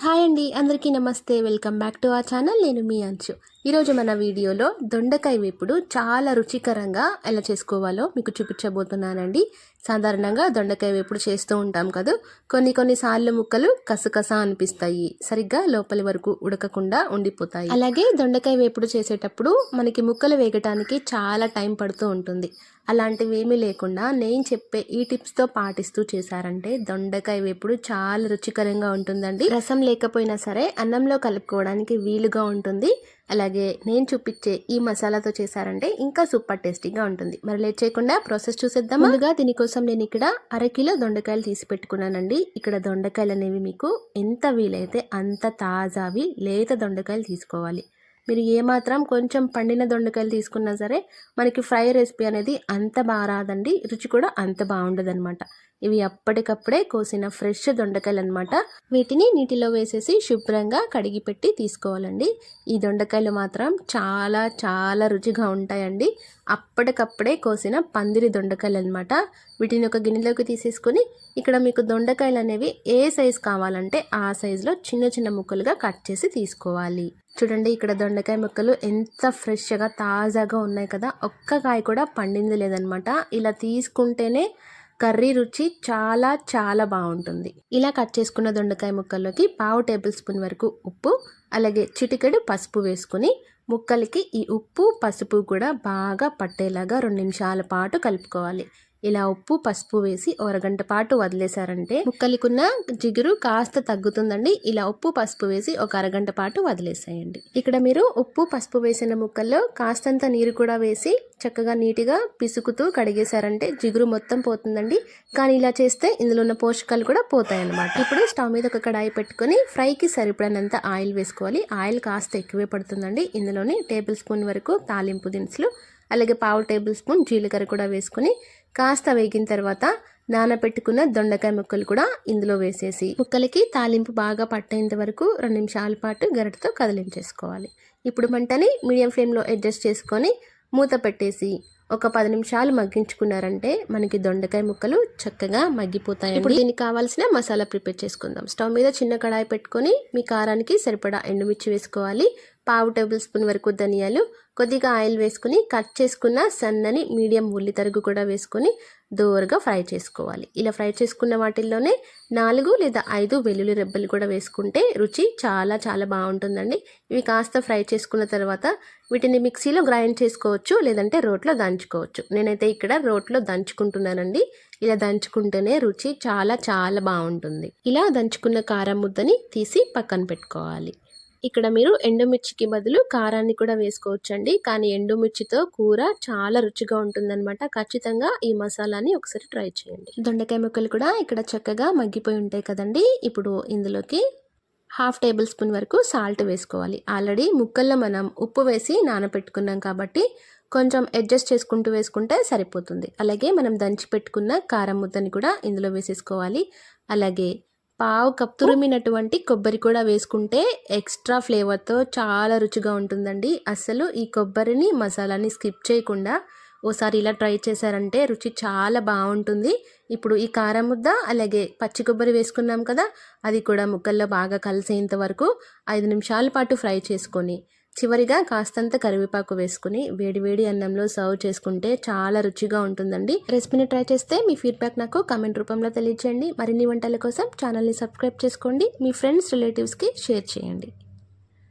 ถ้า అండి. అందరికీ నమస్తే. వెల్కమ్ బ్యాక్ టు ఆ ఛానల్. నేను మీ అంచు. ఈరోజు మన వీడియోలో దొండకాయ వేపుడు చాలా రుచికరంగా ఎలా చేసుకోవాలో మీకు చూపించబోతున్నానండి. సాధారణంగా దొండకాయ వేపుడు చేస్తూ ఉంటాం కదా? కొన్ని కొన్ని సార్లు ముక్కలు కసకస అనిపిస్తాయి. సరిగ్గా లోపలి వరకు ఉడకకుండా ఉండిపోతాయి. అలాగే దొండకాయ వేపుడు చేసేటప్పుడు మనకి ముక్కలు వేగటానికి చాలా టైం పడుతూ ఉంటుంది. అలాంటివి ఏమీ లేకుండా నేను చెప్పే ఈ టిప్స్తో పాటిస్తూ చేశారంటే దొండకాయ వేపుడు చాలా రుచికరంగా ఉంటుందండి. రసం లేకపోతే లేకపోయినా సరే అన్నంలో కలుపుకోవడానికి వీలుగా ఉంటుంది. అలాగే నేను చూపించే ఈ మసాలాతో చేశారంటే ఇంకా సూపర్ టేస్టీగా ఉంటుంది. మరి లేట్ చేయకుండా ప్రాసెస్ చూసేద్దాం ముందుగా దీనికోసం నేను ఇక్కడ అరకిలో దొండకాయలు తీసి పెట్టుకున్నానండి. ఇక్కడ దొండకాయలు అనేవి మీకు ఎంత వీలైతే అంత తాజావి లేత దొండకాయలు తీసుకోవాలి. మీరు ఏమాత్రం కొంచెం పండిన దొండకాయలు తీసుకున్నా సరే మనకి ఫ్రై రెసిపీ అనేది అంత బాగా రాదండి. రుచి కూడా అంత బాగుండదు అనమాట ఇవి అప్పటికప్పుడే కోసిన ఫ్రెష్ దొండకాయలు అనమాట వీటిని నీటిలో వేసేసి శుభ్రంగా కడిగి పెట్టి తీసుకోవాలండి. ఈ దొండకాయలు మాత్రం చాలా చాలా రుచిగా ఉంటాయండి. అప్పటికప్పుడే కోసిన పందిరి దొండకాయలు అనమాట వీటిని ఒక గిన్నెలోకి తీసేసుకొని ఇక్కడ మీకు దొండకాయలు అనేవి ఏ సైజు కావాలంటే ఆ సైజులో చిన్న చిన్న ముక్కలుగా కట్ చేసి తీసుకోవాలి. చూడండి ఇక్కడ దొండకాయ ముక్కలు ఎంత ఫ్రెష్గా తాజాగా ఉన్నాయి కదా. ఒక్క కాయ కూడా పండింది లేదనమాట. ఇలా తీసుకుంటేనే కర్రీ రుచి చాలా చాలా బాగుంటుంది. ఇలా కట్ చేసుకున్న దొండకాయ ముక్కల్లోకి పావు టేబుల్ స్పూన్ వరకు ఉప్పు అలాగే చిటికెడు పసుపు వేసుకుని ముక్కలకి ఈ ఉప్పు పసుపు కూడా బాగా పట్టేలాగా రెండు నిమిషాల పాటు కలుపుకోవాలి. ఇలా ఉప్పు పసుపు వేసి అరగంట పాటు వదిలేశారంటే ముక్కలకున్న జిగురు కాస్త తగ్గుతుందండి. ఇలా ఉప్పు పసుపు వేసి ఒక అరగంట పాటు వదిలేసేయండి. ఇక్కడ మీరు ఉప్పు పసుపు వేసిన ముక్కల్లో కాస్తంత నీరు కూడా వేసి చక్కగా నీట్గా పిసుకుతూ కడిగేశారంటే జిగురు మొత్తం పోతుందండి. కానీ ఇలా చేస్తే ఇందులో ఉన్న పోషకాలు కూడా పోతాయి అన్నమాట ఇప్పుడు స్టవ్ మీద ఒక కడాయి పెట్టుకొని ఫ్రైకి సరిపడినంత ఆయిల్ వేసుకోవాలి. ఆయిల్ కాస్త ఎక్కువే పడుతుందండి. ఇందులోని టేబుల్ స్పూన్ వరకు తాలింపు దినుసులు అలాగే పావు టేబుల్ స్పూన్ జీలకర్ర కూడా వేసుకొని కాస్త వేగిన తర్వాత నానబెట్టుకున్న దొండకాయ ముక్కలు కూడా ఇందులో వేసేసి ముక్కలకి తాలింపు బాగా పట్టేంత వరకు రెండు నిమిషాల పాటు గరిటతో కదిలించేసుకోవాలి. ఇప్పుడు మంటని మీడియం ఫ్లేమ్లో అడ్జస్ట్ చేసుకొని మూత పెట్టేసి ఒక పది నిమిషాలు మగ్గించుకున్నారంటే మనకి దొండకాయ ముక్కలు చక్కగా మగ్గిపోతాయి ఇప్పుడు దీనికి కావాల్సిన మసాలా ప్రిపేర్ చేసుకుందాం. స్టవ్ మీద చిన్న కడాయి పెట్టుకొని మీ కారానికి సరిపడా ఎండుమిర్చి వేసుకోవాలి. పావు టేబుల్ స్పూన్ వరకు ధనియాలు కొద్దిగా ఆయిల్ వేసుకుని కట్ చేసుకున్న సన్నని మీడియం ఉల్లి తరుగు కూడా వేసుకొని దోరగా ఫ్రై చేసుకోవాలి. ఇలా ఫ్రై చేసుకున్న వాటిల్లోనే నాలుగు లేదా ఐదు వెల్లుల్లి రెబ్బలు కూడా వేసుకుంటే రుచి చాలా చాలా బాగుంటుందండి. ఇవి కాస్త ఫ్రై చేసుకున్న తర్వాత వీటిని మిక్సీలో గ్రైండ్ చేసుకోవచ్చు లేదంటే రోట్లో దంచుకోవచ్చు. నేనైతే ఇక్కడ రోట్లో దంచుకుంటున్నానండి. ఇలా దంచుకుంటేనే రుచి చాలా చాలా బాగుంటుంది. ఇలా దంచుకున్న కారం ముద్దని తీసి పక్కన పెట్టుకోవాలి. ఇక్కడ మీరు ఎండుమిర్చికి బదులు కారాన్ని కూడా వేసుకోవచ్చండి. కానీ ఎండుమిర్చితో కూర చాలా రుచిగా ఉంటుందన్నమాట. ఖచ్చితంగా ఈ మసాలాని ఒకసారి ట్రై చేయండి. దొండకాయ ముక్కలు కూడా ఇక్కడ చక్కగా మగ్గిపోయి ఉంటాయి కదండి. ఇప్పుడు ఇందులోకి హాఫ్ టేబుల్ స్పూన్ వరకు సాల్ట్ వేసుకోవాలి. ఆల్రెడీ ముక్కల్లో మనం ఉప్పు వేసి నానబెట్టుకున్నాం కాబట్టి కొంచెం అడ్జస్ట్ చేసుకుంటూ వేసుకుంటే సరిపోతుంది. అలాగే మనం దంచి పెట్టుకున్న కారం ముద్దని కూడా ఇందులో వేసేసుకోవాలి. అలాగే పావు కప్ తురిమినటువంటి కొబ్బరి కూడా వేసుకుంటే ఎక్స్ట్రా ఫ్లేవర్తో చాలా రుచిగా ఉంటుందండి. అసలు ఈ కొబ్బరిని మసాలాని స్కిప్ చేయకుండా ఓసారి ఇలా ట్రై చేశారంటే రుచి చాలా బాగుంటుంది. ఇప్పుడు ఈ కారం ముద్ద అలాగే పచ్చి కొబ్బరి వేసుకున్నాం కదా అది కూడా ముక్కల్లో బాగా కలిసేంత వరకు ఐదు నిమిషాల పాటు ఫ్రై చేసుకొని చివరిగా కాస్తంత కరివేపాకు వేసుకుని వేడివేడి అన్నంలో సర్వ్ చేసుకుంటే చాలా రుచిగా ఉంటుందండి. రెసిపీని ట్రై చేస్తే మీ ఫీడ్బ్యాక్ నాకు కామెంట్ రూపంలో తెలియచేయండి. మరిన్ని వంటల కోసం ఛానల్ని సబ్స్క్రైబ్ చేసుకోండి. మీ ఫ్రెండ్స్ రిలేటివ్స్కి షేర్ చేయండి.